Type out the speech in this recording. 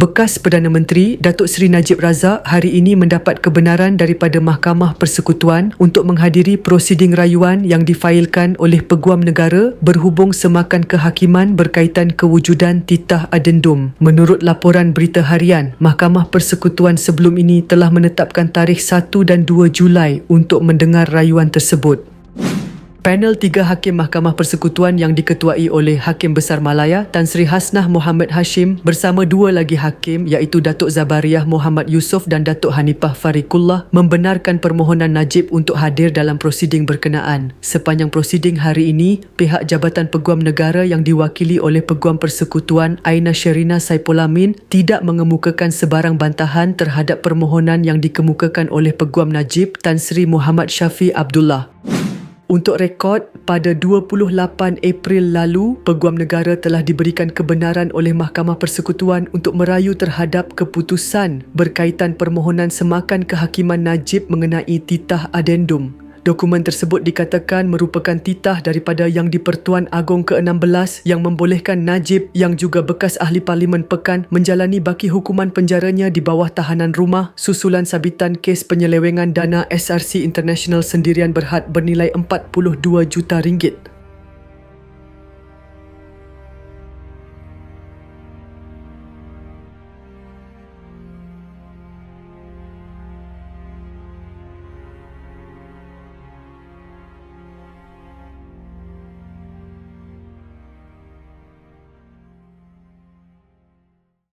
Bekas Perdana Menteri Datuk Seri Najib Razak hari ini mendapat kebenaran daripada Mahkamah Persekutuan untuk menghadiri prosiding rayuan yang difailkan oleh Peguam Negara berhubung semakan kehakiman berkaitan kewujudan titah adendum. Menurut laporan berita harian, Mahkamah Persekutuan sebelum ini telah menetapkan tarikh 1 dan 2 Julai untuk mendengar rayuan tersebut. Panel tiga Hakim Mahkamah Persekutuan yang diketuai oleh Hakim Besar Malaya Tan Sri Hasnah Muhammad Hashim bersama dua lagi Hakim iaitu Datuk Zabariah Muhammad Yusof dan Datuk Hanifah Farikullah membenarkan permohonan Najib untuk hadir dalam prosiding berkenaan. Sepanjang prosiding hari ini, pihak Jabatan Peguam Negara yang diwakili oleh Peguam Persekutuan Aina Sherina Saipulamin tidak mengemukakan sebarang bantahan terhadap permohonan yang dikemukakan oleh Peguam Najib Tan Sri Muhammad Syafi Abdullah. Untuk rekod, pada 28 April lalu, Peguam Negara telah diberikan kebenaran oleh Mahkamah Persekutuan untuk merayu terhadap keputusan berkaitan permohonan semakan kehakiman Najib mengenai titah adendum. Dokumen tersebut dikatakan merupakan titah daripada Yang di-Pertuan Agong ke-16 yang membolehkan Najib yang juga bekas ahli parlimen Pekan menjalani baki hukuman penjaranya di bawah tahanan rumah susulan sabitan kes penyelewengan dana SRC International sendirian berhad bernilai 42 juta ringgit.